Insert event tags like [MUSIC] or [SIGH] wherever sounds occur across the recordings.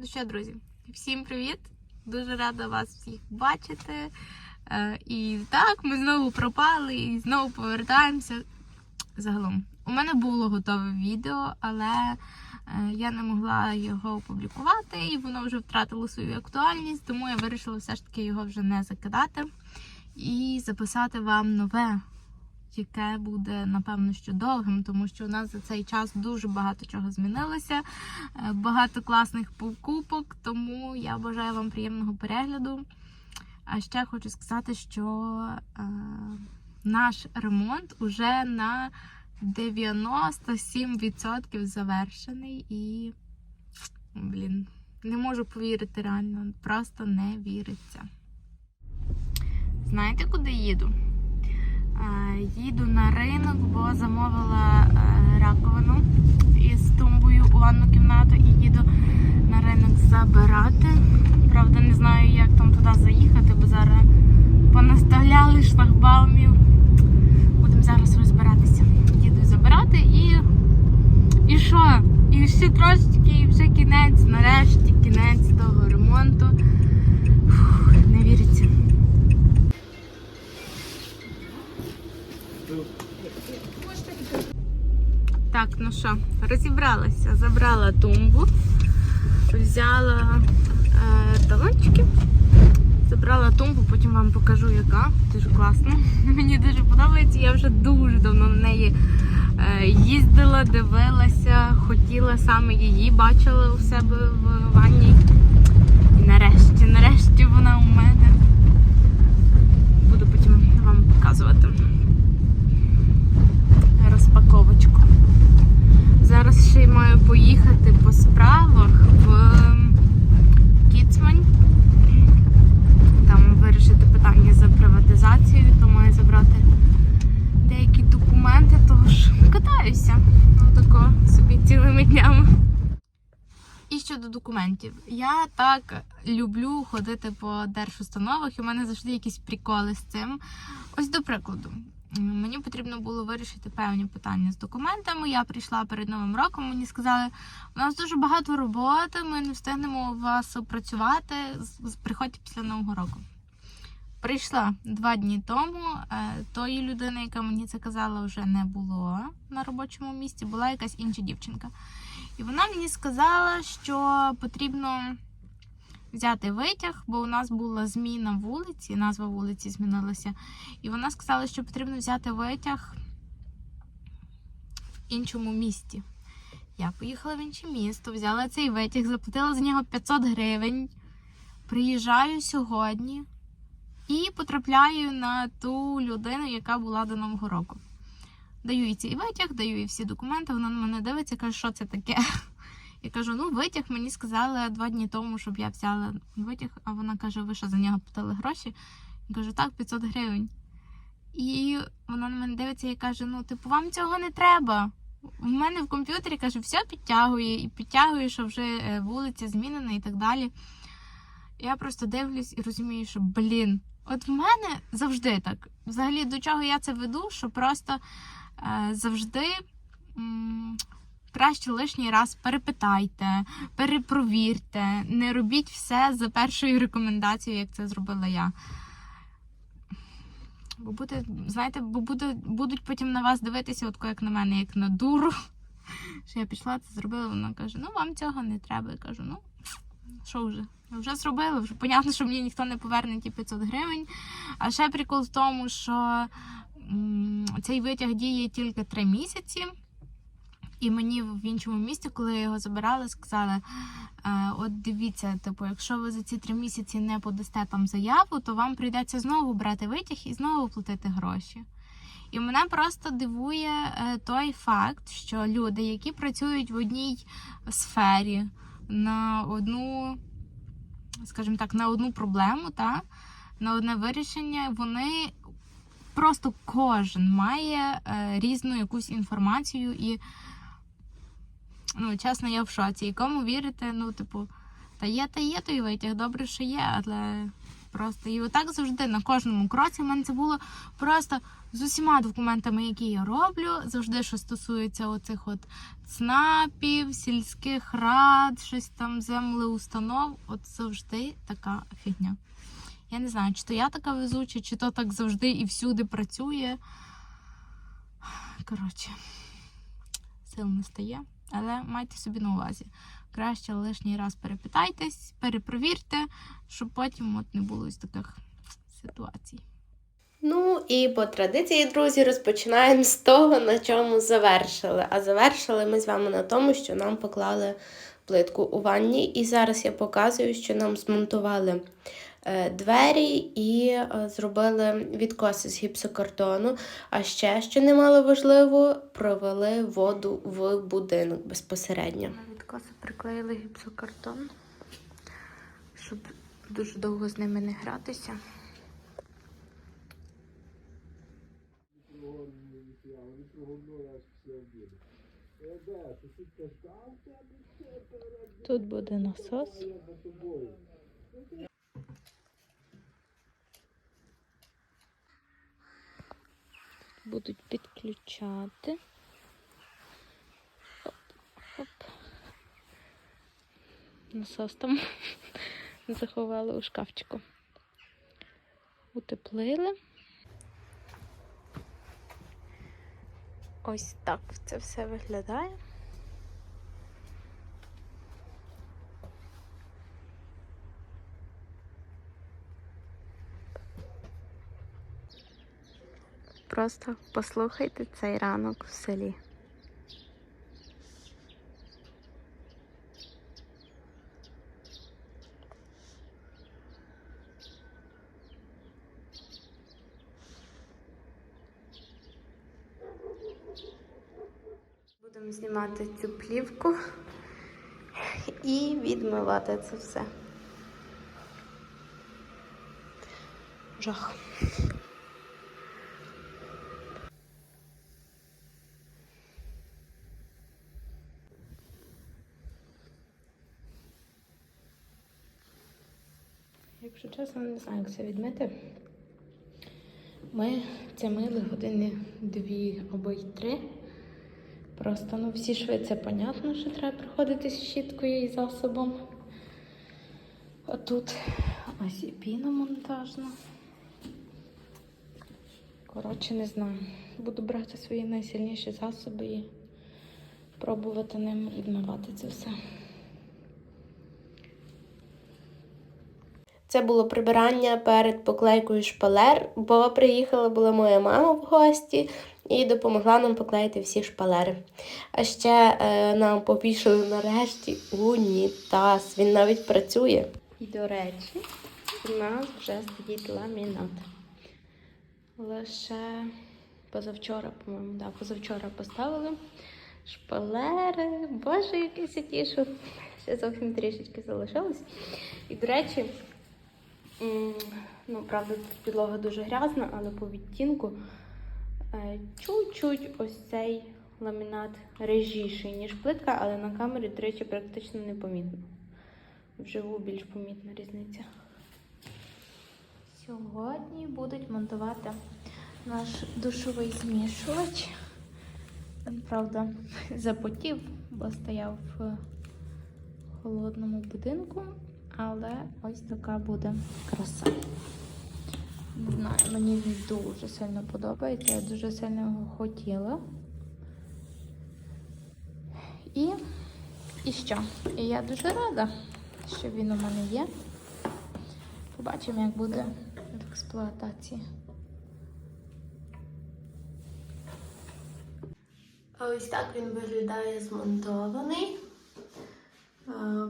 Ну що, друзі, всім привіт! Дуже рада вас всіх бачити. Е, І так, ми знову пропали і знову повертаємося. Загалом, у мене було готове відео, але е, я не могла його опублікувати, і воно вже втратило свою актуальність, тому я вирішила все ж таки його вже не закидати і записати вам нове, яке буде, напевно, що довгим, тому що у нас за цей час дуже багато чого змінилося, е, багато класних покупок, тому я бажаю вам приємного перегляду. А ще хочу сказати, що е, наш ремонт уже на 97% завершений і, блін, не можу повірити реально, просто не віриться. Знаєте, куди їду? Е, їду на ринок, бо замовила е, раковину із тумбою у ванну кімнату і їду на ринок забирати. Правда, не знаю, як там туди заїхати, бо зараз понаставляли шлагбаумів. Будемо зараз розбиратися. Їду забирати і. І що? І ще трошечки, і вже кінець, нарешті кінець того ремонту. Фух, не віриться. Так, ну що, розібралася, забрала тумбу, взяла е, талончики, забрала тумбу, потім вам покажу, яка. Дуже класна. [LAUGHS] Мені дуже подобається. Я вже дуже давно на неї е, їздила, дивилася, хотіла саме її, бачила у себе в ванні. І нарешті, нарешті вона у мене. Буду потім вам показувати розпаковочку. Ще й маю поїхати по справах в Кіцмань. Там вирішити питання за приватизацією, то маю забрати деякі документи, тож катаюся. Отако собі цілими днями. І щодо документів, я так люблю ходити по держустановах, і у мене завжди якісь приколи з цим. Ось до прикладу, мені потрібно було вирішити певні питання з документами. Я прийшла перед новим роком. Мені сказали, у нас дуже багато роботи, ми не встигнемо вас опрацювати. Приходьте після нового року. Прийшла два дні тому. е, Тої людини, яка мені це казала, вже не було на робочому місці, була якась інша дівчинка. І вона мені сказала, що потрібно взяти витяг, бо у нас була зміна вулиці, назва вулиці змінилася. І вона сказала, що потрібно взяти витяг в іншому місті. Я поїхала в інше місто, взяла цей витяг, заплатила за нього 500 гривень. Приїжджаю сьогодні і потрапляю на ту людину, яка була до Нового року. Даю їй цей витяг, даю їй всі документи, вона на мене дивиться, каже, що це таке. Я кажу, ну витяг мені сказали два дні тому, щоб я взяла витяг, а вона каже, ви що за нього платили гроші? Я кажу, так, 500 гривень. І вона на мене дивиться і каже: ну, типу, вам цього не треба. В мене в комп'ютері каже, все підтягує і підтягує, що вже е, вулиця змінена і так далі. Я просто дивлюсь і розумію, що блін, от в мене завжди так. Взагалі, до чого я це веду, що просто е, завжди. Краще лишній раз перепитайте, перепровірте, не робіть все за першою рекомендацією, як це зробила я. Бо буде, знаєте, бо буде, будуть потім на вас дивитися, от як на мене, як на дуру. Що я пішла, це зробила. Вона каже: ну вам цього не треба. Я кажу, ну що вже? Вже зробили, вже понятно, що мені ніхто не поверне ті 500 гривень. А ще прикол в тому, що м, цей витяг діє тільки 3 місяці. І мені в іншому місті, коли я його забирала, сказали: е, от дивіться, типу, якщо ви за ці три місяці не подасте там заяву, то вам прийдеться знову брати витяг і знову платити гроші. І мене просто дивує е, той факт, що люди, які працюють в одній сфері на одну, скажімо так, на одну проблему, та, на одне вирішення, вони просто кожен має е, різну якусь інформацію і ну, чесно, я в шоці. І кому вірите, ну, типу, та є, та є той витяг, добре, що є, але Просто і отак завжди на кожному кроці в мене це було просто з усіма документами, які я роблю, завжди, що стосується оцих от ЦНАПів, сільських рад, щось там землеустанов, от завжди така фігня. Я не знаю, чи то я така везуча, чи то так завжди і всюди працює. Коротше, сил не стає, але майте собі на увазі. Краще лишній раз перепитайтесь, перепровірте, щоб потім от не було ось таких ситуацій. Ну і по традиції, друзі, розпочинаємо з того, на чому завершили. А завершили ми з вами на тому, що нам поклали плитку у ванні. І зараз я показую, що нам змонтували двері і е, зробили відкоси з гіпсокартону. А ще, що немало важливо, провели воду в будинок безпосередньо. На відкоси приклеїли гіпсокартон, щоб дуже довго з ними не гратися. Тут буде насос. Будуть підключати. Оп, хоп. Насос там [LAUGHS] заховали у шкафчику. Утеплили. Ось так це все виглядає. Просто послухайте цей ранок в селі. Будемо знімати цю плівку і відмивати це все. Жах. Якщо чесно, не знаю, як це відмити. Ми це мили години дві або й три. Просто ну всі шви це понятно, що треба приходити з щіткою і засобом. А тут ось і піна монтажна. Коротше, не знаю. Буду брати свої найсильніші засоби і пробувати ним відмивати це все. Це було прибирання перед поклейкою шпалер, бо приїхала була моя мама в гості і допомогла нам поклеїти всі шпалери. А ще е, нам повішали нарешті унітаз. Він навіть працює. І, до речі, у нас вже стоїть ламінат. Лише позавчора, по-моєму, да, позавчора поставили шпалери. Боже, який я тішу. Ще зовсім трішечки залишилось. І, до речі, ну, правда, підлога дуже грязна, але по відтінку е, чуть-чуть ось цей ламінат режіший, ніж плитка, але на камері, до речі, практично не помітно. Вживу більш помітна різниця. Сьогодні будуть монтувати наш душовий змішувач. Він, правда, запотів, бо стояв в холодному будинку, але ось така буде краса. Не знаю, мені він дуже сильно подобається, я дуже сильно його хотіла. І, і що? І я дуже рада, що він у мене є. Побачимо, як буде в експлуатації. А ось так він виглядає змонтований.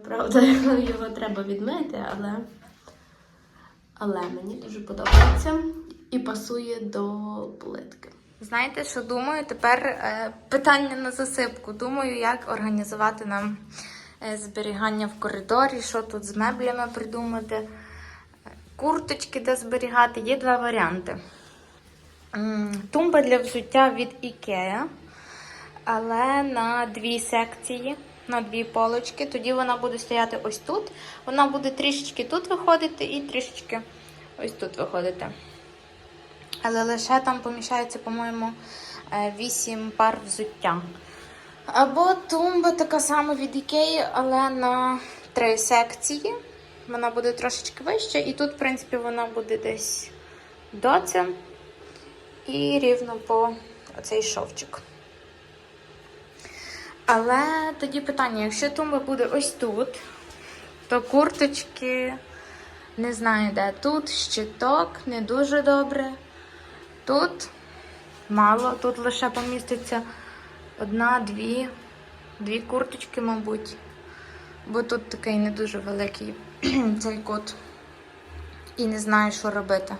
Правда, [LAUGHS] його треба відмити, але, але мені дуже подобається і пасує до плитки. Знаєте, що думаю? Тепер е, питання на засипку. Думаю, як організувати нам е, зберігання в коридорі, що тут з меблями придумати, Е, курточки де зберігати. Є два варіанти. Тумба для взуття від IKEA, але на дві секції, на дві полочки. Тоді вона буде стояти ось тут. Вона буде трішечки тут виходити і трішечки ось тут виходите. Але лише там поміщається, по-моєму, 8 пар взуття. Або тумба така сама від Ікеї, але на три секції. Вона буде трошечки вища, і тут, в принципі, вона буде десь до це. І рівно по оцей шовчик. Але тоді питання: якщо тумба буде ось тут, то курточки не знаю де. Тут щиток не дуже добре. Тут мало, тут лише поміститься одна, дві, дві курточки, мабуть. Бо тут такий не дуже великий [CLEARS THROAT] цей кут. І не знаю, що робити.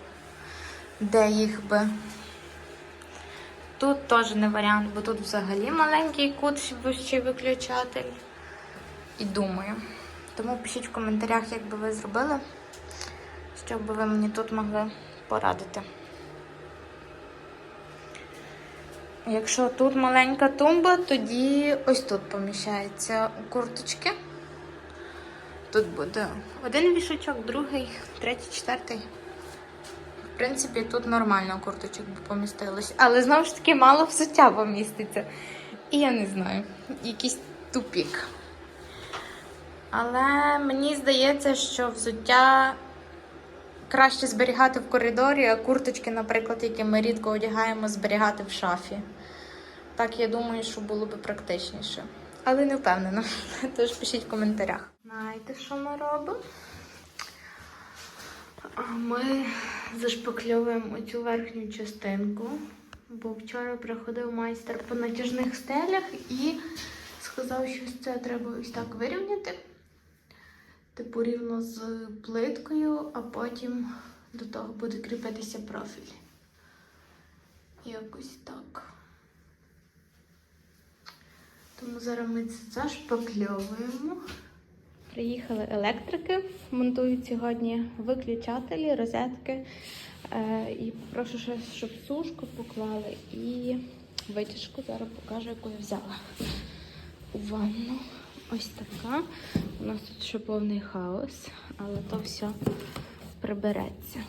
Де їх би. Тут теж не варіант, бо тут взагалі маленький кут, щоб ще виключатель. І думаю. Тому пишіть в коментарях, як би ви зробили, щоб ви мені тут могли порадити. Якщо тут маленька тумба, тоді ось тут поміщаються курточки. Тут буде один вішачок, другий, третій, четвертий. В принципі, тут нормально курточок би помістилось. Але знову ж таки мало взуття поміститься. І я не знаю, якийсь тупік. Але мені здається, що взуття краще зберігати в коридорі, а курточки, наприклад, які ми рідко одягаємо, зберігати в шафі. Так, я думаю, що було би практичніше. Але не впевнена. [LAUGHS] Тож пишіть в коментарях. Знаєте, що ми робимо? Ми зашпакльовуємо оцю верхню частинку, бо вчора приходив майстер по натяжних стелях і сказав, що це треба ось так вирівняти. Типу рівно з плиткою, а потім до того буде кріпитися профіль. Якось так. Тому зараз ми це зашпакльовуємо. Приїхали електрики, монтують сьогодні виключателі, розетки. Е, і прошу ще, щоб сушку поклали і витяжку. Зараз покажу, яку я взяла у ванну. Ось така. У нас тут ще повний хаос, але то все прибереться.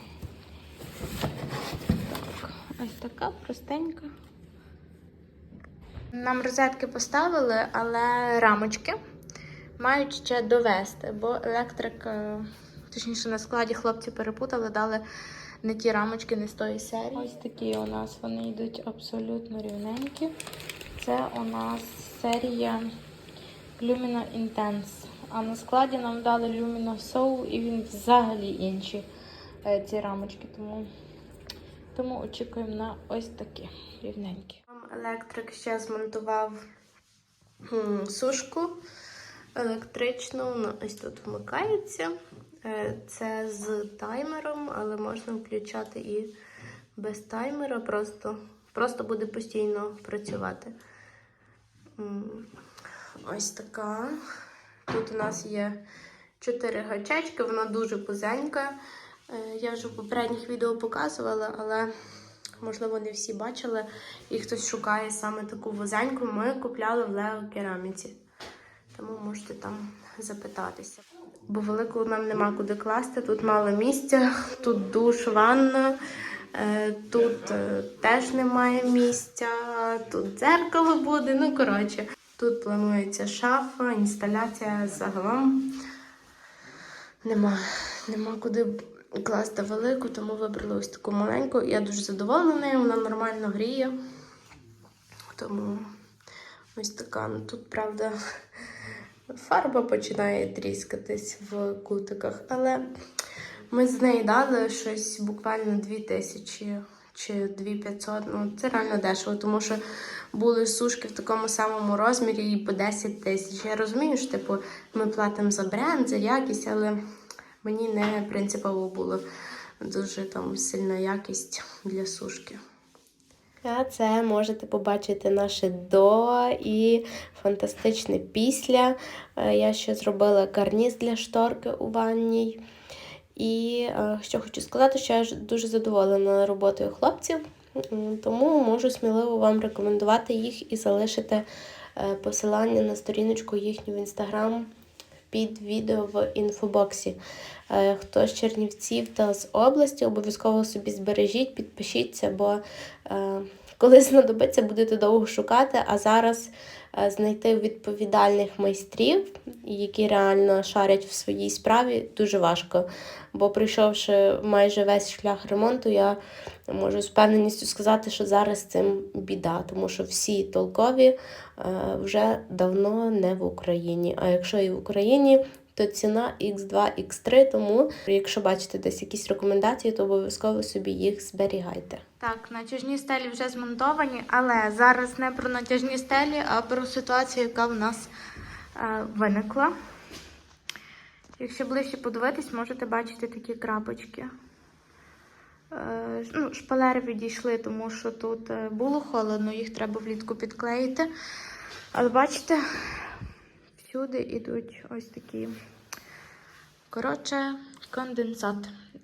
Так, ось така простенька. Нам розетки поставили, але рамочки мають ще довести, бо електрик, е, точніше на складі хлопці перепутали, дали не ті рамочки, не з тої серії. Ось такі у нас вони йдуть абсолютно рівненькі. Це у нас серія Lumina Intense. А на складі нам дали Lumina Soul і він взагалі інші е, ці рамочки. Тому, тому очікуємо на ось такі рівненькі. Електрик ще змонтував м, сушку електричну. Вона ось тут вмикається. Е, Це з таймером, але можна включати і без таймера, просто, просто буде постійно працювати. Ось така. Тут у нас є 4 гачечки, вона дуже кузенька. Е, Я вже в попередніх відео показувала, але можливо не всі бачили. І хтось шукає саме таку вузеньку. Ми купляли в Лео Кераміці. Тому можете там запитатися. Бо велику нам нема куди класти. Тут мало місця, тут душ, ванна, е, тут е, теж немає місця, тут дзеркало буде. Ну, коротше, тут планується шафа, інсталяція загалом. Нема, нема куди класти велику, тому вибрали ось таку маленьку. Я дуже задоволена нею, вона нормально гріє. Тому ось така. Ну, тут, правда, фарба починає тріскатись в кутиках, але ми з неї дали щось буквально 2000 чи 2500. Ну, це реально дешево, тому що були сушки в такому самому розмірі і по 10 тисяч. Я розумію, що типу, ми платимо за бренд, за якість, але мені не принципово було дуже там сильна якість для сушки. А це можете побачити наше до і фантастичне після. Е, Я ще зробила карніз для шторки у ванній. І е, що хочу сказати, що я дуже задоволена роботою хлопців, тому можу сміливо вам рекомендувати їх і залишити е, посилання на сторіночку їхню в інстаграм під відео в інфобоксі. Е, Хто з Чернівців та з області, обов'язково собі збережіть, підпишіться, бо е, коли знадобиться, будете довго шукати, а зараз знайти відповідальних майстрів, які реально шарять в своїй справі, дуже важко. Бо пройшовши майже весь шлях ремонту, я можу з впевненістю сказати, що зараз цим біда, тому що всі толкові е, вже давно не в Україні. А якщо і в Україні, то ціна X2, X3, тому якщо бачите десь якісь рекомендації, то обов'язково собі їх зберігайте. Так, натяжні стелі вже змонтовані, але зараз не про натяжні стелі, а про ситуацію, яка в нас е, виникла. Якщо ближче подивитись, можете бачити такі крапочки. Е, ну, шпалери відійшли, тому що тут е, було холодно, їх треба влітку підклеїти. Але бачите, всюди йдуть ось такі. Коротше, конденсат.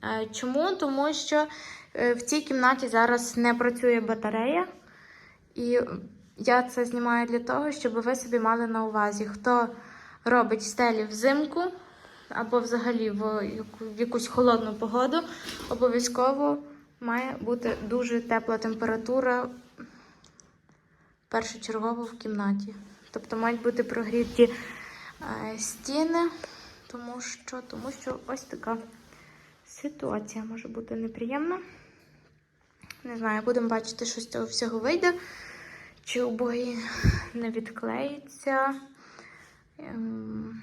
Е, Чому? Тому що е, в цій кімнаті зараз не працює батарея. І я це знімаю для того, щоб ви собі мали на увазі, хто робить стелі взимку або взагалі в, якусь холодну погоду, обов'язково має бути дуже тепла температура першочергово в кімнаті. Тобто мають бути прогріті стіни, тому що, тому що ось така ситуація може бути неприємна. Не знаю, будемо бачити, що з цього всього вийде. Чи обої не відклеїться. Ем,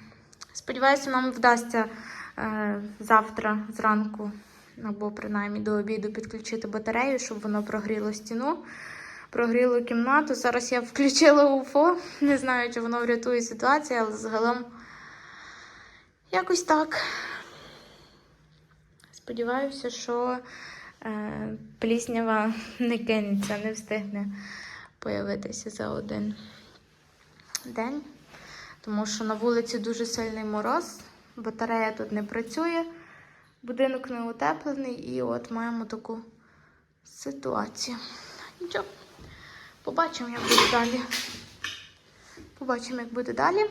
Сподіваюся, нам вдасться е, завтра зранку, або принаймні до обіду, підключити батарею, щоб воно прогріло стіну, прогріло кімнату. Зараз я включила УФО. Не знаю, чи воно врятує ситуацію, але загалом якось так. Сподіваюся, що е, пліснява не кинеться, не встигне появитися за один день. Тому що на вулиці дуже сильний мороз, батарея тут не працює, будинок не утеплений, і от маємо таку ситуацію. Нічого, побачимо, як буде далі. Побачимо, як буде далі.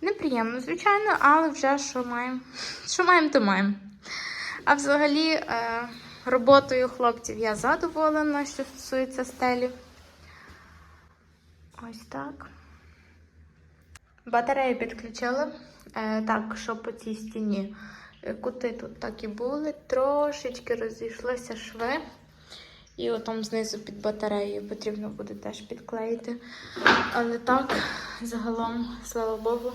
Неприємно, звичайно, але вже що маємо, що маємо, то маємо. А взагалі, е, роботою хлопців я задоволена, що стосується стелі. Ось так. Батарею підключили. Е, так, що по цій стіні. Е, Кути тут так і були, трошечки розійшлися шви. І отам знизу під батареєю потрібно буде теж підклеїти. Але так, загалом, слава Богу,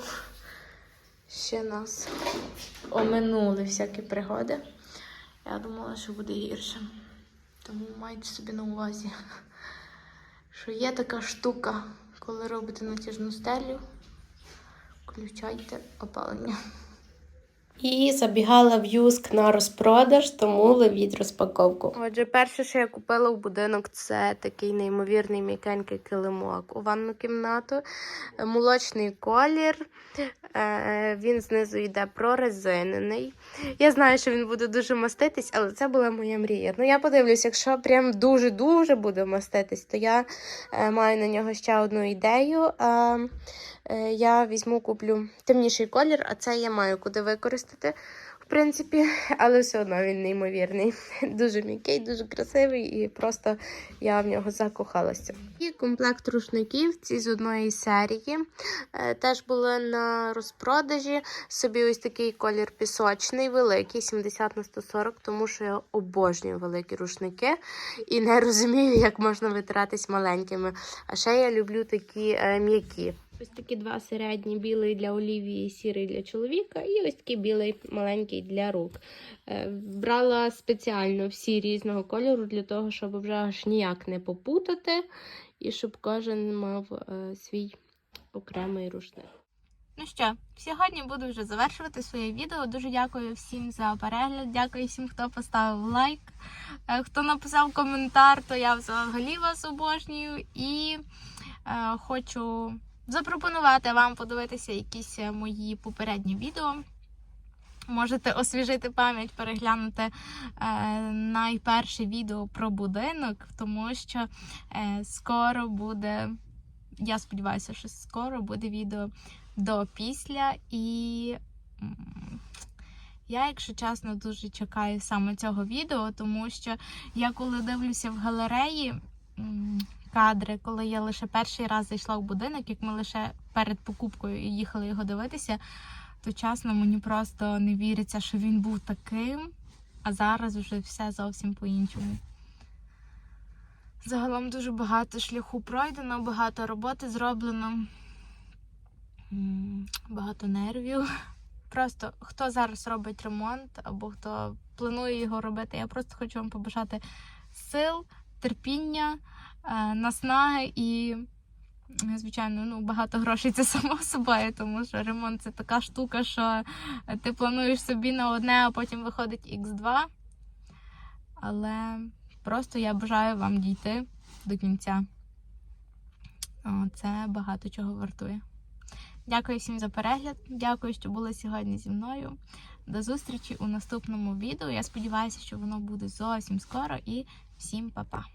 ще нас оминули всякі пригоди. Я думала, що буде гірше. Тому майте собі на увазі, що є така штука, коли робите натяжну стелю, включайте опалення. І забігала в Юск на розпродаж, тому ловіть розпаковку. Отже, перше, що я купила в будинок, це такий неймовірний м'якенький килимок у ванну кімнату. Е, Молочний колір. Е, Він знизу йде прорезинений. Я знаю, що він буде дуже маститись, але це була моя мрія. Ну, я подивлюсь, якщо прям дуже-дуже буде маститись, то я е, маю на нього ще одну ідею. Е, я візьму, куплю темніший колір, а це я маю куди використати. В принципі, але все одно він неймовірний. [LAUGHS] Дуже м'який, дуже красивий, і просто я в нього закохалася. І комплект рушників ці з одної серії. Е, Теж були на розпродажі. Собі ось такий колір пісочний, великий, 70 на 140, тому що я обожнюю великі рушники і не [LAUGHS] розумію, як можна витиратись маленькими. А ще я люблю такі е, м'які. Ось такі два середні, білий для Олівії, сірий для чоловіка, і ось такий білий маленький для рук. Е, Брала спеціально всі різного кольору для того, щоб вже аж ніяк не попутати, і щоб кожен мав е, свій окремий рушник. Ну що, сьогодні буду вже завершувати своє відео. Дуже дякую всім за перегляд. Дякую всім, хто поставив лайк. Е, Хто написав коментар, то я взагалі вас обожнюю. І е, хочу запропонувати вам подивитися якісь е, мої попередні відео. Можете освіжити пам'ять, переглянути е, найперше відео про будинок, тому що е, скоро буде. Я сподіваюся, що скоро буде відео до після. І я, якщо чесно, дуже чекаю саме цього відео, тому що я коли дивлюся в галереї кадри, коли я лише перший раз зайшла в будинок, як ми лише перед покупкою їхали його дивитися, то чесно мені просто не віриться, що він був таким, а зараз вже все зовсім по-іншому. Загалом дуже багато шляху пройдено, багато роботи зроблено, багато нервів. Просто хто зараз робить ремонт або хто планує його робити, я просто хочу вам побажати сил, терпіння, е, наснаги і, е, звичайно, ну, багато грошей це [LAUGHS] само собою, тому що ремонт це така штука, що ти плануєш собі на одне, а потім виходить Х2. Але просто я бажаю вам дійти до кінця. Це багато чого вартує. Дякую всім за перегляд. Дякую, що були сьогодні зі мною. До зустрічі у наступному відео. Я сподіваюся, що воно буде зовсім скоро. І всім па-па!